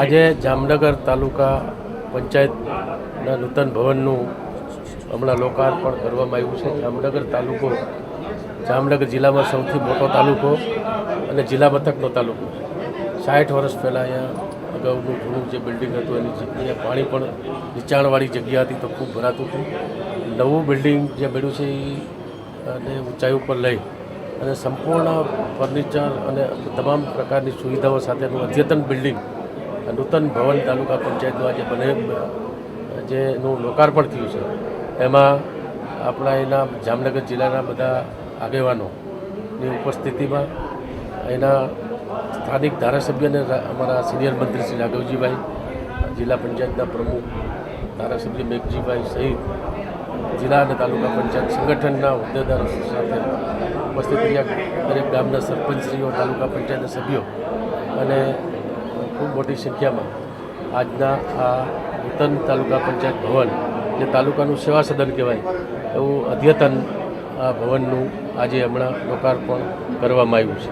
આજે જામનગર તાલુકા પંચાયતના નૂતન ભવનનું હમણાં લોકાર્પણ કરવામાં આવ્યું છે. જામનગર તાલુકો જામનગર જિલ્લામાં સૌથી મોટો તાલુકો અને જિલ્લા મથકનો તાલુકો. સાઠ વર્ષ પહેલાં અહીંયા અગાઉનું જૂનું જે બિલ્ડિંગ હતું, એની જગ્યાએ પાણી પણ નીચાણવાળી જગ્યા હતી તો ખૂબ ભરાતું હતું. નવું બિલ્ડિંગ જે બન્યું છે એ ઊંચાઈ ઉપર લઈ અને સંપૂર્ણ ફર્નિચર અને તમામ પ્રકારની સુવિધાઓ સાથેનું અદ્યતન બિલ્ડિંગ નૂતન ભવન તાલુકા પંચાયતનું આજે બને જેનું લોકાર્પણ થયું છે, એમાં આપણા એના જામનગર જિલ્લાના બધા આગેવાનોની ઉપસ્થિતિમાં એના સ્થાનિક ધારાસભ્ય અને અમારા સિનિયર મંત્રી શ્રી રાઘવજીભાઈ, જિલ્લા પંચાયતના પ્રમુખ ધારાસભ્ય મેઘજીભાઈ સહિત જિલ્લા અને તાલુકા પંચાયત સંગઠનના હોદ્દેદારો સાથે ઉપસ્થિત રહ્યા. દરેક ગામના સરપંચશ્રીઓ, તાલુકા પંચાયતના સભ્યો અને ખૂબ મોટી સંખ્યામાં આજના આ નૂતન તાલુકા પંચાયત ભવન, જે તાલુકાનું સેવા સદન કહેવાય, એવું અદ્યતન આ ભવનનું આજે હમણાં લોકાર્પણ કરવામાં આવ્યું છે.